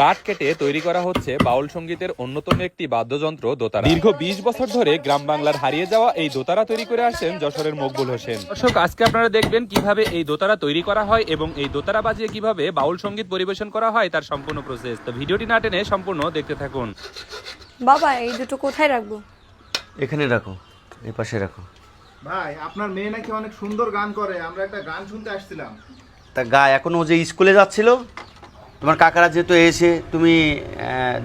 কাঠ কেটে তৈরি করা হচ্ছে বাউল সঙ্গীতের অন্যতম একটি বাদ্যযন্ত্র দোতারা। দীর্ঘ বিশ বছর ধরে গ্রাম বাংলার হারিয়ে যাওয়া এই দোতারা তৈরি করে আসছেন যশোরের মকবুল হোসেন। দর্শক আজকে আপনারা দেখবেন কীভাবে এই দোতারা তৈরি করা হয় এবং এই দোতারা বাজিয়ে কীভাবে বাউল সংগীত পরিবেশন করা হয় তার সম্পূর্ণ প্রসেস তো ভিডিওটি না টেনে সম্পূর্ণ দেখতে থাকুন। বাবা এই দুটো কোথায় রাখব? এখানে রাখো এই পাশে রাখো। ভাই আপনার মেয়ে নাকি অনেক সুন্দর গান করে। আমরা একটা গান শুনতে আসছিলাম। তা গা এখন ও যে স্কুলে যাচ্ছিল তোমার কাকারা যেহেতু এসে তুমি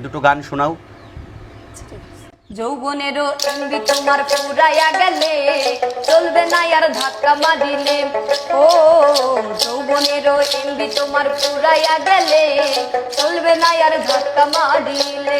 দুটো গান শোনাও। যৌবনেরও অঙ্গি তোমার পুরাইয়া গেলে, চলবে না আর ধাক্কা মারিলে। ও, যৌবনেরও অঙ্গি তোমার পুরাইয়া গেলে, চলবে না আর ধাক্কা মারিলে।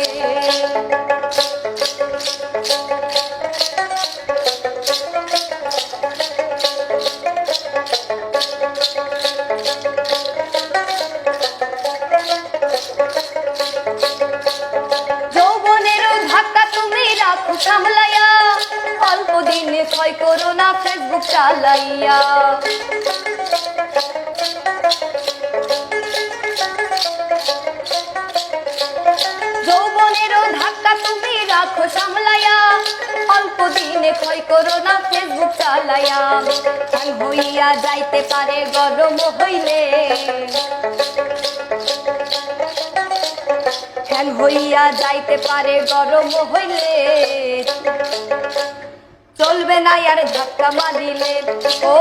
সামলাইয়া, অল্প দিনে ক্ষয় করো না ফেসবুক চালাইয়া। যৌবনেরও ধাক্কা তুমি রাখো সামলাইয়া, অল্প দিনে ক্ষয় করো না ফেসবুক চালাইয়া। হইয়া যাইতে পারে, গরম হইলে। হইয়া যাইতে পারে, গরম হইলে। চলবে না আর ধাক্কা মারিলে। ও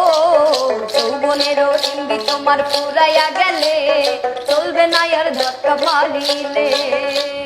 যৌবনের ইঙ্গি তোমার পুরাইয়া গেলে। চলবে না আর ধাক্কা মারিলে।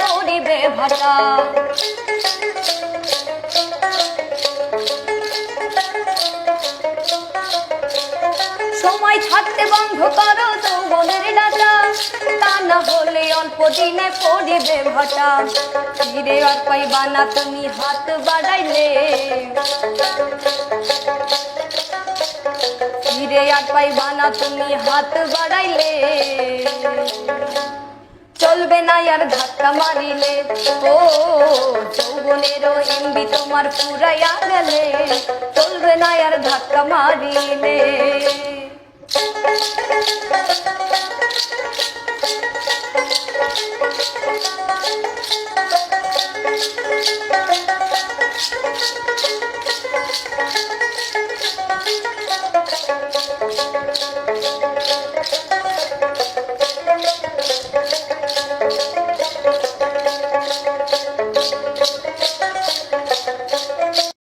পড়িবে ভাটা সময় থাকতে বন্ধ করো যৌবনের ডাটা তা না হলে অল্প দিনে পড়িবে ভাটা ফিরে আর পাইবা না তুমি হাত বাড়াইলে। ফিরে আর পাইবা না তুমি হাত বাড়াইলে। চলবে না আর ধাক্কা মারিলে? ও, যৌবনের এমবি তোমার পুরাইয়া গেলে, চলবে না আর ধাক্কা মারিলে।